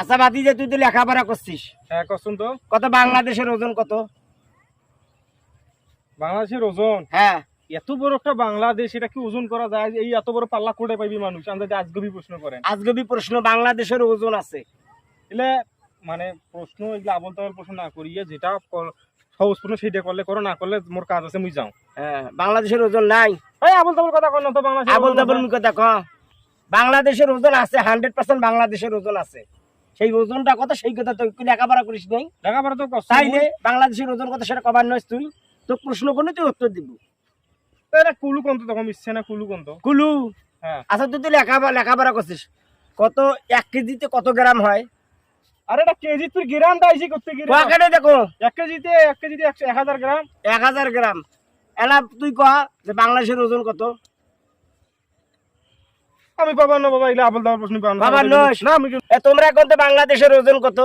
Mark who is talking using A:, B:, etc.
A: আচ্ছা বাতি যে তুই তো লেখাপড়া করছিস।
B: হ্যাঁ কসুন তো।
A: কত বাংলাদেশের ওজন কত?
B: বাংলাদেশের ওজন?
A: হ্যাঁ।
B: এত বড় একটা বাংলাদেশ এটা কি ওজন করা যায়? এই এত বড় পাল্লা কোটে পাইবি মানুষ? আমাদের আজগবি প্রশ্ন করেন।
A: আজগবি প্রশ্ন বাংলাদেশের ওজন আছে।
B: এলে মানে প্রশ্ন এগুলো আবল তাবল প্রশ্ন না করিয়ে যেটা সহজ প্রশ্ন সেইটা করলে করো না করলে মোর কাজ আছে মুই যাও।
A: হ্যাঁ বাংলাদেশের ওজন নাই।
B: এই আবল তাবল কথা কর না তো বাংলাদেশ
A: আবল তাবল মুখে দেখো বাংলাদেশের ওজন আছে হান্ড্রেড পার্সেন্ট বাংলাদেশের ওজন আছে। সেই ওজনটা কত? সেই কথা তুই লেখাপড়া করিস নাই
B: লেখাপড়া তো
A: তাইলে বাংলাদেশের ওজন কত সেটা কবার নয় তুই। তো প্রশ্ন করলে তুই উত্তর দিব।
B: এটা কুলু কোন তখন ইচ্ছে না কুলু কোন
A: কুলু?
B: হ্যাঁ।
A: আচ্ছা তুই তো লেখাপড়া লেখাপড়া করছিস। কত এক কেজিতে কত গ্রাম হয়?
B: আরে এটা কেজি তুই গ্রামটা আইসি করতে গিয়ে।
A: পকেটে দেখো।
B: এক কেজিতে এক কেজিতে এক হাজার গ্রাম।
A: এক হাজার গ্রাম। এলা তুই কহ যে বাংলাদেশের ওজন কত?
B: আমি পাবার না বাবা এগুলো আবল দাবল প্রশ্ন পাবো না।
A: বাবা নয়।
B: না আমি
A: এ তোমরা এখন তো বাংলাদেশের ওজন কত